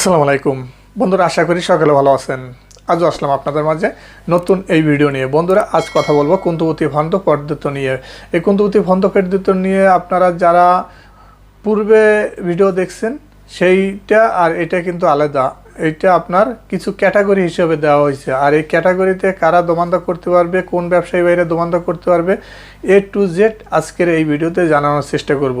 আসসালামু আলাইকুম। বন্ধুরা, আশা করি সকালে ভালো আছেন। আজও আসলাম আপনাদের মাঝে নতুন এই ভিডিও নিয়ে। বন্ধুরা, আজ কথা বলব কুন্তবতী ভন্ড পদ্ধতি নিয়ে। এই কুন্তবতী ভন্ড পদ্ধতি নিয়ে আপনারা যারা পূর্বে ভিডিও দেখছেন, সেইটা আর এটা কিন্তু আলাদা। এইটা আপনার কিছু ক্যাটাগরি হিসেবে দেওয়া হয়েছে। আর এই ক্যাটাগরিতে কারা দোমান্দা করতে পারবে, কোন ব্যবসায়ী বাইরে দোমান্দা করতে পারবে এ টু জেড আজকের এই ভিডিওতে জানানোর চেষ্টা করব।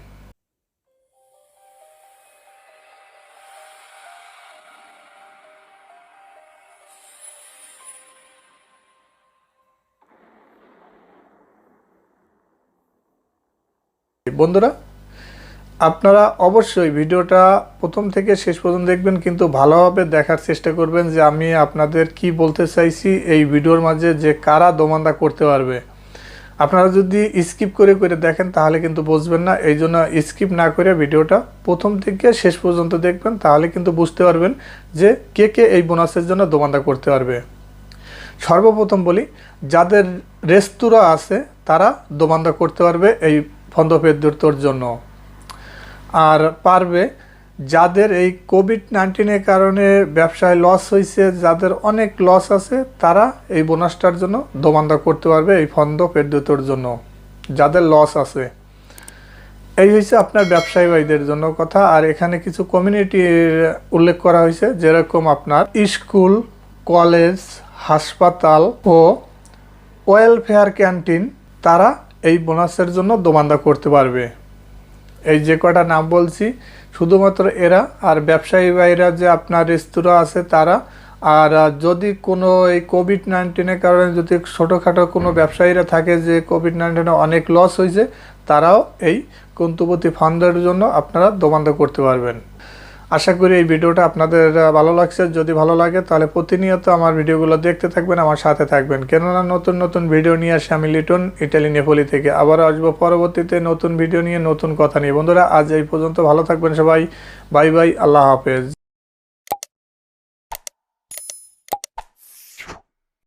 বন্ধুরা, আপনারা অবশ্যই ভিডিওটা প্রথম থেকে শেষ পর্যন্ত দেখবেন, কিন্তু ভালোভাবে দেখার চেষ্টা করবেন যে আমি আপনাদের কি বলতে চাইছি এই ভিডিওর মাঝে, যে কারা দোমান্দা করতে পারবে। আপনারা যদি স্কিপ করে করে দেখেন, তাহলে কিন্তু বুঝবেন না। এই জন্য স্কিপ না করে ভিডিওটা প্রথম থেকে শেষ পর্যন্ত দেখবেন, তাহলে কিন্তু বুঝতে পারবেন যে কে কে এই বোনাসের জন্য দোমান্দা করতে পারবে। সর্বপ্রথম বলি, যাদের রেস্তোরাঁ আছে, তারা দোমান্দা করতে পারবে এই ফন্দপেদ্যুতর জন্য। আর পারবে যাদের এই কোভিড নাইন্টিনের কারণে ব্যবসায় লস হয়েছে যাদের অনেক লস আছে, তারা এই বোনাসটার জন্য দোমান্দা করতে পারবে এই ফন্দ পেদ্যুতর জন্য, যাদের লস আছে। এই হয়েছে আপনার ব্যবসায়ী ভাইদের জন্য কথা। আর এখানে কিছু কমিউনিটির উল্লেখ করা হয়েছে যেরকম আপনার স্কুল কলেজ হাসপাতাল ও ওয়েলফেয়ার ক্যান্টিন তারা এই বোনাসের জন্য দোমান্দা করতে পারবে। এই যে কটা নাম বলছি, শুধুমাত্র এরা আর ব্যবসায়ী ভাইরা যে আপনার রেস্তোরাঁ আছে তারা, আর যদি কোনো এই কোভিড নাইন্টিনের কারণে যদি ছোটোখাটো কোনো ব্যবসায়ীরা থাকে যে কোভিড নাইন্টিনে অনেক লস হয়েছে, তারাও এই কন্তুপতি ফান্ডের জন্য আপনারা দোমান্দা করতে পারবেন। আশা করি এই ভিডিওটা আপনাদের ভালো লাগছে। যদি ভালো লাগে, তাহলে প্রতিনিয়ত আমার ভিডিওগুলো দেখতে থাকবেন, আমার সাথে থাকবেন। কেননা নতুন নতুন ভিডিও নিয়ে আসে আমি লিটন, ইটালি, নেপোলি থেকে। আবার আসব পরবর্তীতে নতুন ভিডিও নিয়ে, নতুন কথা নিয়ে। বন্ধুরা, আজ এই পর্যন্ত ভালো থাকবেন সবাই। বাই বাই, আল্লাহ হাফেজ।